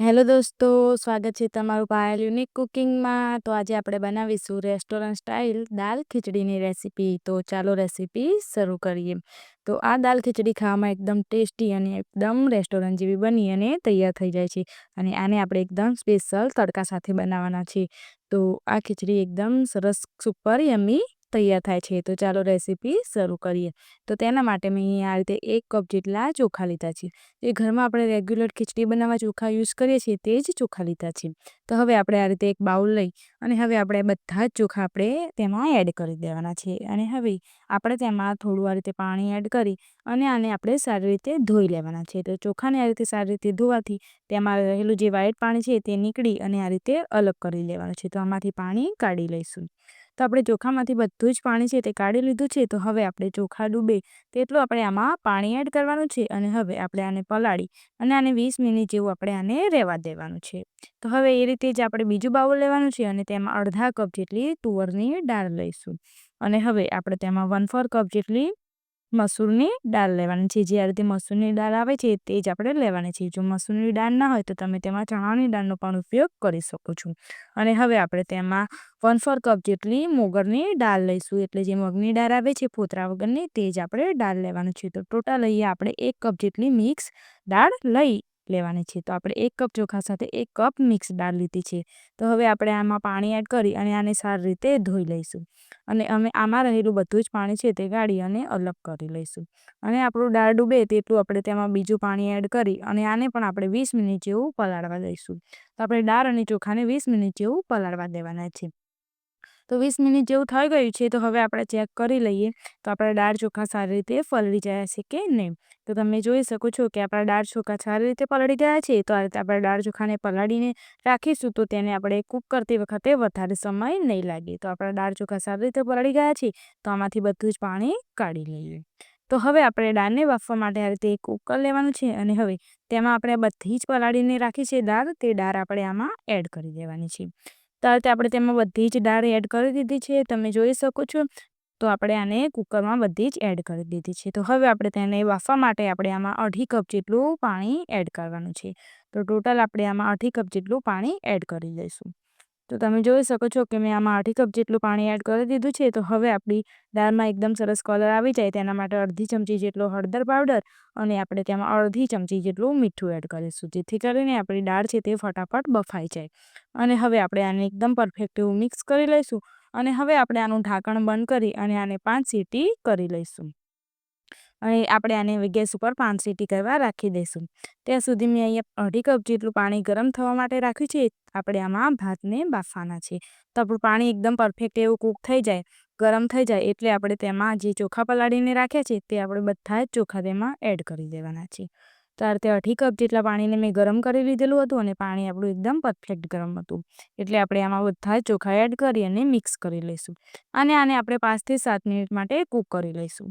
Hello દોસ્તો, સ્વાગત છે તમારું પાયલ યુનિક કુકિંગમાં. તો આજે આપણે બનાવીશું રેસ્ટોરન્ટ સ્ટાઇલ દાલ ખીચડીની રેસીપી. તો ચાલો રેસીપી શરૂ કરીએ. તો આ દાલ ખીચડી ખાવામાં એકદમ ટેસ્ટી અને એકદમ રેસ્ટોરન્ટ જેવી બની અને તૈયાર થઈ જાય છે. અને આને આપણે એકદમ સ્પેશિયલ તડકા સાથે બનાવવાના છે. તો આ ખીચડી એકદમ સરસ, સુપર યમ્મી તૈયાર થાય છે. તો ચાલો રેસીપી શરૂ કરીએ. તો તેના માટે મેં આ રીતે એક કપ જેટલા ચોખા લીધા છે. જે ઘરમાં આપણે રેગ્યુલર ખીચડી બનાવવા ચોખા યુઝ કરીએ છીએ તે જ ચોખા લીધા છે. તો હવે આપણે આ રીતે એક બાઉલ લઈ અને હવે આપણે બધા જ ચોખા આપણે તેમાં એડ કરી દેવાના છે. અને હવે આપણે તેમાં થોડું આ રીતે પાણી એડ કરી અને આને આપણે સારી રીતે ધોઈ લેવાના છે. તો ચોખાને આ રીતે સારી રીતે ધોવાથી તેમાં રહેલું જે વ્હાઈટ પાણી છે તે નીકળી અને આ રીતે અલગ કરી લેવાનું છે. તો આમાંથી પાણી કાઢી લઈશું. તો આપણે ચોખામાંથી બધું જ પાણી છે તે કાઢી લીધું છે, તો હવે આપણે ચોખા ડૂબે. તેટલું આપણે આમાં પાણી એડ કરવાનું છે અને હવે આપણે આને પલાળી અને આને વીસ મિનિટ જેવું આપણે આને રહેવા દેવાનું છે. તો હવે એ રીતે જ આપણે બીજું બાઉલ લેવાનું છે અને તેમાં અડધા કપ જેટલી તુવરની દાળ લઈશું. અને હવે આપણે તેમાં વન ફોર કપ જેટલી મસૂરની દાળ લેવાની છે. જે આ રીતે મસૂરની દાળ આવે છે, તે જ આપણે લેવાની છે. જો મસૂરની દાળ ના હોય તો તમે તેમાં ચણાની દાળનો પણ ઉપયોગ કરી શકો છો. અને હવે આપણે તેમાં વન ફોર કપ જેટલી મોગરની દાળ લઈશું. એટલે જે મગની દાળ આવે છે, ફોતરા વગરની, તે જ આપણે દાળ લેવાનું છે. તો ટોટલ અહીંયા આપણે એક કપ જેટલી મિક્સ દાળ લઈ લેવાની છે. તો આપણે એક કપ ચોખા સાથે એક કપ મિક્સ દાળ લીધી છે. તો હવે આપણે આમાં પાણી એડ કરી અને આને સારી રીતે ધોઈ લઈશું. અને અમે આમાં રહેલું બધું જ પાણી છે તે ગાળી અને અલગ કરી લઈશું. અને આપણું દાળ ડૂબે તેટલું આપણે તેમાં બીજું પાણી એડ કરી અને આને પણ આપણે વીસ મિનિટ જેવું પલાળવા દઈશું. તો આપણે દાળ અને ચોખાને વીસ મિનિટ જેવું પલાળવા દેવાના છે. તો વીસ મિનિટ જેવું થઈ ગયું છે, તો હવે આપણે ચેક કરી લઈએ તો આપણા દાળ ચોખા સારી રીતે પલળી ગયા છે કે નહીં. તો તમે જોઈ શકો છો કે આપણા દાળ ચોખા સારી રીતે પલળી ગયા છે, તો આ રીતે આપણે દાળ ચોખાને પલાળીને રાખીશું તો તેને આપણે કૂક કરતી વખતે વધારે સમય નહીં લાગે. તો આપણા દાળ ચોખા સારી રીતે પલળી ગયા છે, તો આમાંથી બધું જ પાણી કાઢી લઈએ. તો હવે આપણે દાળને બાફવા માટે આ રીતે એક કુકર લેવાનું છે અને હવે તેમાં આપણે બધી જ પલાળીને રાખી છે દાળ તે દાળ આપણે આમાં એડ કરી દેવાની છે. તો આ આપણે તેમાં બધી જ દાળ એડ કરી દીધી છે, તમે જોઈ શકો છો. તો આપણે આને કુકરમાં બધી જ એડ કરી દીધી છે. તો હવે આપણે તેને બાફવા માટે આપણે આમાં અઢી કપ જેટલું પાણી એડ કરવાનું છે. તો ટોટલ આપણે આમાં અઢી કપ જેટલું પાણી એડ કરી દઈશું તો તમે જોઈ શકો છો કે મેં આમાં અઢી કપ જેટલું પાણી એડ કરી દીધું છે. તો હવે આપણી દાળમાં એકદમ સરસ કલર આવી જાય તેના માટે અડધી ચમચી જેટલો હળદર પાવડર અને આપણે તેમાં અડધી ચમચી જેટલું મીઠું એડ કરીશું, જેથી કરીને આપણી દાળ છે તે ફટાફટ બફાઈ જાય. અને હવે આપણે આને એકદમ પરફેક્ટ એવું મિક્સ કરી લઈશું અને હવે આપણે આનું ઢાંકણ બંધ કરી અને આને પાંચ સીટી કરી લઈશું. આપણે આને ગેસ ઉપર પાંચ સીટી કરવા રાખી દઈશું. ત્યાં સુધી મેં અહીંયા અઢી કપ જેટલું પાણી ગરમ થવા માટે રાખ્યું છે. આપણે આમાં ભાતને બાફવાના છે તો આપણું પાણી એકદમ પરફેક્ટ એવું કૂક થઈ જાય, ગરમ થઈ જાય એટલે આપણે તેમાં જે ચોખા પલાળીને રાખ્યા છે તે આપણે બધા જ ચોખા તેમાં એડ કરી દેવાના છે તો આ અઢી કપ જેટલા પાણીને મેં ગરમ કરી લીધેલું હતું અને પાણી આપણું એકદમ પરફેક્ટ ગરમ હતું. એટલે આપણે આમાં બધા જ ચોખા એડ કરી અને મિક્સ કરી લઈશું. અને આને આપણે પાંચથી સાત મિનિટ માટે કૂક કરી લઈશું.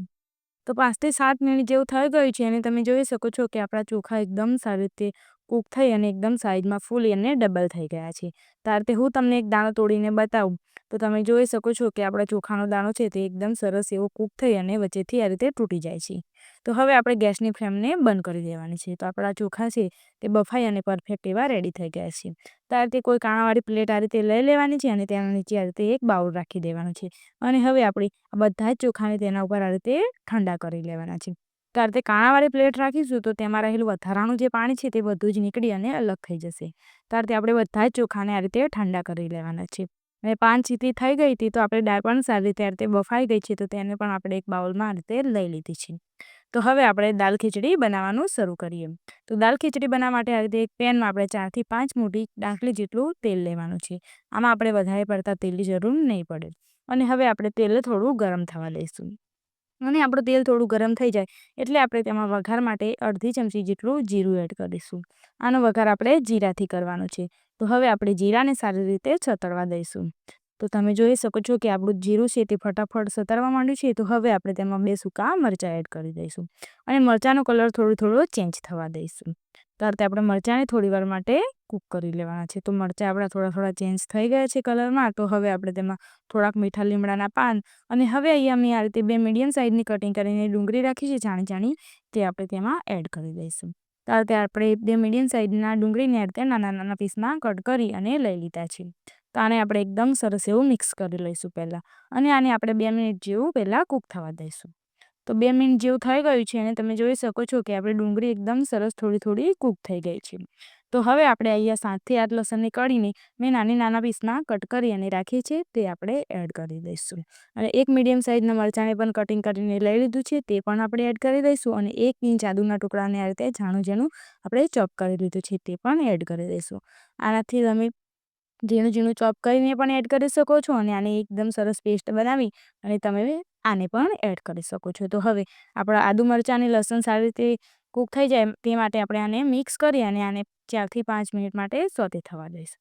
તો પાંચથી સાત મિનિટ જેવું થઈ ગયું છે અને તમે જોઈ શકો છો કે આપણા ચોખા એકદમ સારી રીતે કૂક થઈ અને એકદમ સાઈઝમાં ફૂલી અને ડબલ થઈ ગયા છે. તો આ હું તમને એક દાણો તોડીને બતાવું. તો તમે જોઈ શકો છો કે આપણા ચોખાનો દાણો છે તે એકદમ સરસ એવો કૂક થઈ અને વચ્ચેથી આ રીતે તૂટી જાય છે. તો હવે આપણે ગેસની ફ્લેમને બંધ કરી દેવાની છે. તો આપણા ચોખા છે તે બફાઈ અને પરફેક્ટ એવા રેડી થઈ ગયા છે. તો કોઈ કાણાવાળી પ્લેટ આ રીતે લઈ લેવાની છે અને તેના નીચે આ રીતે એક બાઉલ રાખી દેવાનું છે. અને હવે આપણે બધા જ ચોખાને તેના ઉપર આ રીતે ઠંડા કરી લેવાના છે. તો આ કાણાવાળી પ્લેટ રાખીશું તો તેમાં રહેલું વધારાનું જે પાણી છે તે બધું જ નીકળી અને અલગ થઈ જશે. તો આ આપણે બધા જ ચોખાને આ રીતે ઠંડા કરી લેવાના છે. અને પાંચ ચીતી થઈ ગઈ હતી તો આપણે દાળ પણ સારી રીતે આ રીતે બફાઈ ગઈ છે તો તેને પણ આપણે એક બાઉલમાં આ રીતે લઈ લીધી છે. તો હવે આપણે દાલ ખીચડી બનાવવાનું શરૂ કરીએ. તો દાલ ખીચડી બનાવવા માટે આ રીતે એક પેનમાં આપણે ચારથી પાંચ મોટી ડાંકલી જેટલું તેલ લેવાનું છે. આમાં આપણે વધારે પડતા તેલની જરૂર નહીં પડે. અને હવે આપણે તેલ થોડું ગરમ થવા દઈશું. અને આપણું તેલ થોડું ગરમ થઈ જાય, એટલે આપણે તેમાં વઘાર માટે અડધી ચમચી જેટલું જીરું એડ કરીશું આનો વઘાર આપણે જીરાથી કરવાનો છે. તો હવે આપણે જીરાને સારી રીતે છતરવા દઈશું. તો તમે જોઈ શકો છો કે આપણું જીરું છે તે ફટાફટ સતરવા માંડ્યું છે, તો હવે આપણે તેમાં બે સૂકા મરચાં એડ કરી દઈશું. અને મરચાંનો કલર થોડો થોડો ચેન્જ થવા દઈશું. તો આપણે મરચાંને થોડી વાર માટે કૂક કરી લેવાના છે. તો મરચાં આપણા થોડા થોડા ચેન્જ થઈ ગયા છે કલરમાં તો હવે આપણે તેમાં થોડાક મીઠા લીમડાના પાન અને હવે અહીંયા મેં આ રીતે બે મીડિયમ સાઇઝની કટિંગ કરીને ડુંગળી રાખી છે, જાણી જાણી તે આપણે તેમાં એડ કરી દઈશું. તો તે આપણે બે મીડિયમ સાઇઝના ડુંગળીને આ રીતે નાના નાના પીસમાં કટ કરી અને લઈ લીધા છે. તો આને આપણે એકદમ સરસ એવું મિક્સ કરી લઈશું પહેલાં અને આને આપણે બે મિનિટ જેવું પહેલાં કૂક થવા દઈશું. તો બે મિનિટ જેવું થઈ ગયું છે અને તમે જોઈ શકો છો કે આપણે ડુંગળી એકદમ સરસ થોડી થોડી કૂક થઈ ગઈ છે. તો હવે આપણે અહીંયા સાતથી આઠ લસણની કળીને મેં નાની નાના પીસમાં કટ કરી અને રાખી છે તે આપણે એડ કરી દઈશું. અને એક મીડિયમ સાઇઝના મરચાંને પણ કટિંગ કરીને લઈ લીધું છે, તે પણ આપણે એડ કરી દઈશું અને એક ઇંચ આદુના ટુકડાને આ રીતે જાણું જેનું આપણે ચોપ કરી લીધું છે, તે પણ એડ કરી દઈશું. આનાથી તમે ઝીણું ઝીણું ચોપ કરીને પણ એડ કરી શકો છો અને આને એકદમ સરસ પેસ્ટ બનાવી અને તમે આને પણ એડ કરી શકો છો. તો હવે આપણા આદુ મરચાં અને લસણ સારી રીતે કૂક થઈ જાય, તે માટે આપણે આને મિક્સ કરી અને આને ચારથી પાંચ મિનિટ માટે સોતે થવા દઈશું.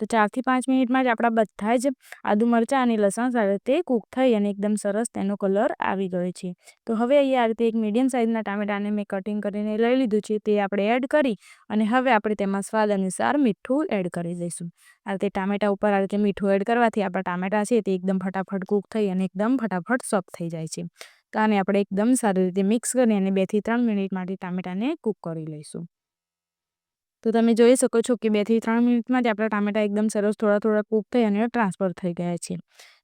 તો ચારથી પાંચ મિનિટમાં જ આપણા બધા જ આદુ મરચાં અને લસણ સાથે તે કૂક થઈ અને એકદમ સરસ તેનો કલર આવી ગયો છે. તો હવે અહીંયા આ રીતે એક મીડિયમ સાઇઝના ટામેટાને મેં કટિંગ કરીને લઈ લીધું છે, તે આપણે એડ કરી અને હવે આપણે તેમાં સ્વાદ અનુસાર મીઠું એડ કરી દઈશું. આ રીતે ટામેટા ઉપર આ રીતે મીઠું એડ કરવાથી આપણા ટામેટા છે તે એકદમ ફટાફટ કૂક થઈ અને એકદમ ફટાફટ સોફ્ટ થઈ જાય છે. તો આને આપણે એકદમ સારી રીતે મિક્સ કરી અને બેથી ત્રણ મિનિટ માટે ટામેટાને કૂક કરી લઈશું. તો તમે જોઈ શકો છો કે બેથી ત્રણ મિનિટમાં જ આપણા ટામેટા એકદમ સરસ થોડા થોડા કૂક થઈ અને ટ્રાન્સફર થઈ ગયા છે.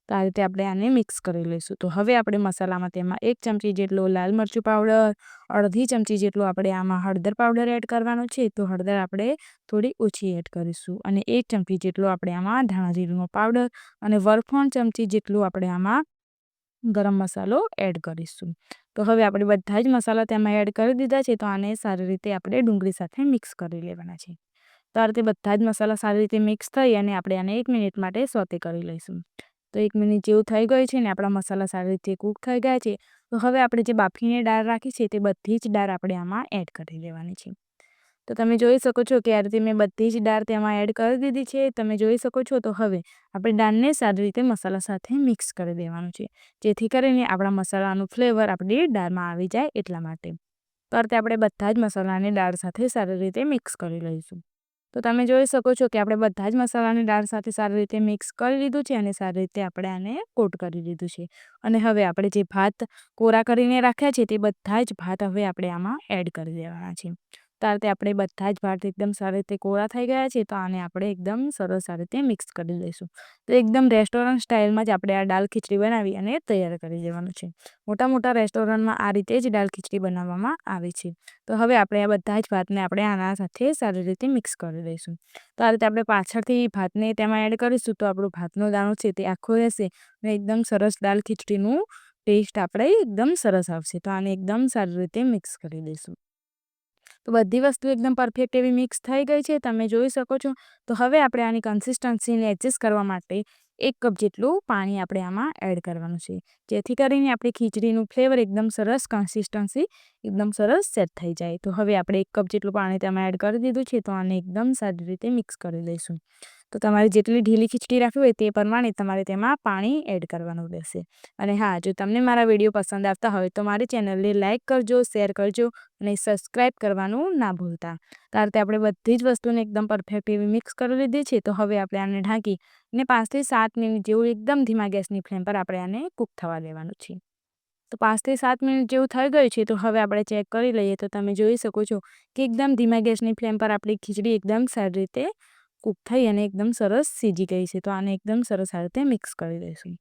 તો આ રીતે આપણે આને મિક્સ કરી લઈશું. તો હવે આપણે મસાલામાં તેમાં એક ચમચી જેટલો લાલ મરચું પાવડર, અડધી ચમચી જેટલો આપણે આમાં હળદર પાવડર એડ કરવાનો છે. તો હળદર આપણે થોડી ઓછી એડ કરીશું અને એક ચમચી જેટલો આપણે આમાં ધાણા જીરુંનો પાવડર અને વરફોન ચમચી જેટલું આપણે આમાં ગરમ મસાલો એડ કરીશું. તો હવે આપણે બધા જ મસાલા તેમાં એડ કરી દીધા છે, તો આને સારી રીતે આપણે ડુંગળી સાથે મિક્સ કરી લેવાના છે. તો આ રીતે બધા જ મસાલા સારી રીતે મિક્સ થઈ અને આપણે આને એક મિનિટ માટે સોતે કરી લઈશું. તો એક મિનિટ જેવું થઈ ગયું છે ને આપણા મસાલા સારી રીતે કૂક થઈ ગયા છે. તો હવે આપણે જે બાફીને દાળ રાખી છે તે બધી જ દાળ આપણે આમાં એડ કરી દેવાની છે. તો તમે જોઈ શકો છો કે આ મેં બધી જ દાળ તેમાં એડ કરી દીધી છે. તમે જોઈ શકો છો તો હવે આપણે દાળને સારી રીતે મસાલા સાથે મિક્સ કરી દેવાનું છે. જેથી કરીને આપણા મસાલાનું ફ્લેવર આપણી દાળમાં આવી જાય એટલા માટે. તો આપણે બધા જ મસાલાને દાળ સાથે સારી રીતે મિક્સ કરી લઈશું. તો તમે જોઈ શકો છો કે આપણે બધા જ મસાલાની દાળ સાથે સારી રીતે મિક્સ કરી લીધું છે અને સારી રીતે આપણે આને કોટ કરી લીધું છે. અને હવે આપણે જે ભાત કોરા કરીને રાખ્યા છે તે બધા જ ભાત હવે આપણે આમાં એડ કરી દેવાના છે. તો આ રીતે આપણે બધા જ ભાત એકદમ સારી રીતે કોરા થઈ ગયા છે તો આને આપણે એકદમ સરસ આ રીતે મિક્સ કરી લઈશું. તો એકદમ રેસ્ટોરન્ટ સ્ટાઇલમાં જ આપણે આ દાળ ખીચડી બનાવી અને તૈયાર કરી દેવાનું છે. મોટા મોટા રેસ્ટોરન્ટમાં આ રીતે જ દાળ ખીચડી બનાવવામાં આવે છે. તો હવે આપણે આ બધા જ ભાતને આપણે આના સાથે સારી રીતે મિક્સ કરી દઈશું તો આ રીતે આપણે પાછળથી ભાતને તેમાં એડ કરીશું, તો આપણું ભાતનો દાણો છે તે આખો રહેશે અને એકદમ સરસ દાળ ખીચડીનું ટેસ્ટ આપણે એકદમ સરસ આવશે. તો આને એકદમ સારી રીતે મિક્સ કરી દઈશું. તો બધી વસ્તુ એકદમ પરફેક્ટ એવી મિક્સ થઈ ગઈ છે, તમે જોઈ શકો છો. તો હવે આપણે આની કન્સિસ્ટન્સીને એડજસ્ટ કરવા માટે એક કપ જેટલું પાણી આપણે આમાં એડ કરવાનું છે. જેથી કરીને આપણી ખીચડીનું ફ્લેવર એકદમ સરસ કન્સિસ્ટન્સી એકદમ સરસ સેટ થઈ જાય. તો હવે આપણે એક કપ જેટલું પાણી તેમાં એડ કરી દીધું છે, તો આને એકદમ સારી રીતે મિક્સ કરી દઈશું તો તમારે જેટલી ઢીલી ખીચડી રાખવી હોય તે પ્રમાણે તમારે તેમાં પાણી એડ કરવાનું રહેશે. અને હા, જો તમને મારા વીડિયો પસંદ આવતા હોય તો મારી ચેનલને લાઇક કરજો, શેર કરજો અને સબસ્ક્રાઈબ કરવાનું ના ભૂલતા. કારણ કે આપણે બધી જ વસ્તુને એકદમ પરફેક્ટ એવી મિક્સ કરી લીધી છે, તો હવે આપણે આને ઢાંકી અને પાંચથી સાત મિનિટ જેવું એકદમ ધીમા ગેસની ફ્લેમ પર આપણે આને કૂક થવા દેવાનું છે. તો પાંચથી સાત મિનિટ જેવું થઈ ગયું છે, તો હવે આપણે ચેક કરી લઈએ. તો તમે જોઈ શકો છો કે એકદમ ધીમા ગેસની ફ્લેમ પર આપણી ખીચડી એકદમ સારી રીતે કૂક થઈ અને એકદમ સરસ સીજી ગઈ છે. તો આને એકદમ સરસ આ રીતે મિક્સ કરી દઈશું.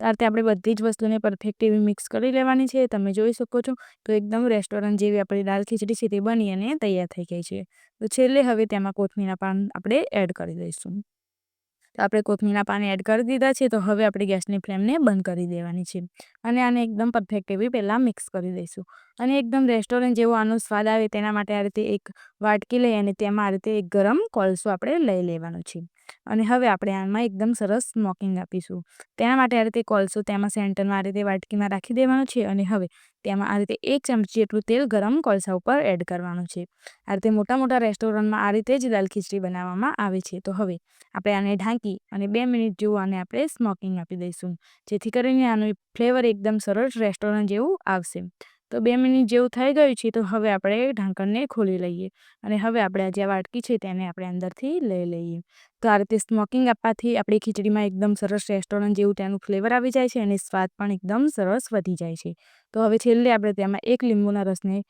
આ આપણે બધી જ વસ્તુને પરફેક્ટ એવી મિક્સ કરી લેવાની છે. તમે જોઈ શકો છો. તો એકદમ રેસ્ટોરન્ટ જેવી આપણી દાળ ખીચડી છે તે બની અને તૈયાર થઈ ગઈ છે. તો છેલ્લે હવે તેમાં કોથમીરના પાન આપણે એડ કરી દઈશું. તો આપણે કોથમીરના પાન એડ કરી દીધા છે. તો હવે આપણે ગેસની ફ્લેમને બંધ કરી દેવાની છે. અને આને એકદમ પરફેક્ટ એવી પહેલાં મિક્સ કરી દઈશું. અને એકદમ રેસ્ટોરન્ટ જેવો આનો સ્વાદ આવે તેના માટે આ રીતે એક વાટકી લઈ અને તેમાં આ રીતે એક ગરમ કોલસો આપણે લઈ લેવાનો છે. અને હવે આપણે આમાં એકદમ સરસ સ્મોકિંગ આપીશું. તેના માટે આ રીતે કોલસો તેમાં સેન્ટરમાં આ રીતે વાટકીમાં રાખી દેવાનો છે અને હવે તેમાં આ રીતે એક ચમચી જેટલું તેલ ગરમ કોલસા ઉપર એડ કરવાનું છે. આ રીતે મોટા મોટા રેસ્ટોરન્ટમાં આ રીતે જ દાલ ખીચડી બનાવવામાં આવે છે. તો હવે આપણે આને ઢાંકી અને બે મિનિટ જેવું આને આપણે સ્મોકિંગ આપી દઈશું. જેથી કરીને આનું ફ્લેવર એકદમ સરસ રેસ્ટોરન્ટ જેવું આવશે. તો બે મિનિટ જેવું થઈ ગયું છે, તો હવે આપણે ઢાંકણને ખોલી લઈએ અને હવે આપણે આ જે વાટકી છે તેને આપણે અંદરથી લઈ લઈએ. તો આ રીતે સ્મોકિંગ આપવાથી આપણી ખીચડીમાં એકદમ સરસ રેસ્ટોરન્ટ જેવું તેનું ફ્લેવર આવી જાય છે અને સ્વાદ પણ એકદમ સરસ વધી જાય છે. તો હવે છેલ્લે આપણે તેમાં એક લીંબુના રસને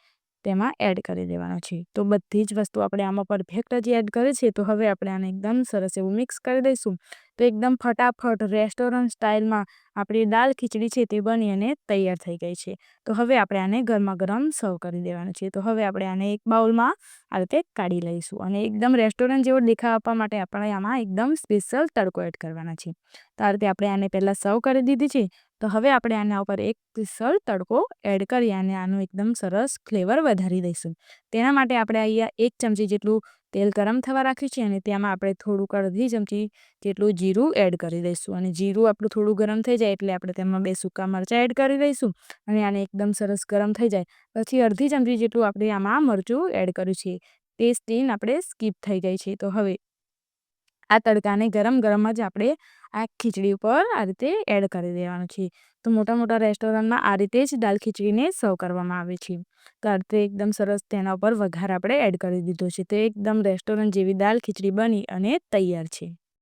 તેમાં એડ કરી દેવાનો છે. તો બધી જ વસ્તુ આપણે આમાં પરફેક્ટ જ એડ કરી છે, તો હવે આપણે આને એકદમ સરસ એવું મિક્સ કરી દઈશું. તો એકદમ ફટાફટ રેસ્ટોરન્ટ સ્ટાઇલમાં આપણી દાલ ખીચડી છે તે બની અને તૈયાર થઈ ગઈ છે. તો હવે આપણે આને ગરમા ગરમ સર્વ કરી દેવાનું છે. તો હવે આપણે આને એક બાઉલમાં આ રીતે કાઢી લઈશું અને એકદમ રેસ્ટોરન્ટ જેવો દેખાવ આપવા માટે આપણે આમાં એકદમ સ્પેશિયલ તડકો એડ કરવાના છે. તો આ રીતે આપણે આને પહેલાં સર્વ કરી દીધી છે. તો હવે આપણે આના ઉપર એક સ્પેશિયલ તડકો એડ કરી અને આનું એકદમ સરસ ફ્લેવર વધારી દઈશું. તેના માટે આપણે અહીંયા એક ચમચી જેટલું તેલ ગરમ થવા રાખ્યું છે અને તેમાં આપણે થોડુંક અડધી ચમચી જેટલું જીરું એડ કરી દઈશું. અને જીરું આપણું થોડું ગરમ થઈ જાય એટલે આપણે તેમાં બે સૂકા મરચાં એડ કરી દઈશું અને આને એકદમ સરસ ગરમ થઈ જાય. પછી અડધી ચમચી જેટલું આપણે આમાં મરચું એડ કર્યું છે. તે સ્ટીન આપણે સ્કીપ થઈ ગઈ છે. તો હવે આ તડકાને ગરમ ગરમ જ આપણે આ ખીચડી ઉપર આ રીતે એડ કરી દેવાનું છે. તો મોટા મોટા રેસ્ટોરન્ટમાં આ રીતે જ દાલ ખીચડીને સર્વ કરવામાં આવે છે. તો એકદમ સરસ તેના ઉપર વઘાર આપણે એડ કરી દીધો છે. તો એકદમ રેસ્ટોરન્ટ જેવી દાલ ખીચડી બની અને તૈયાર છે.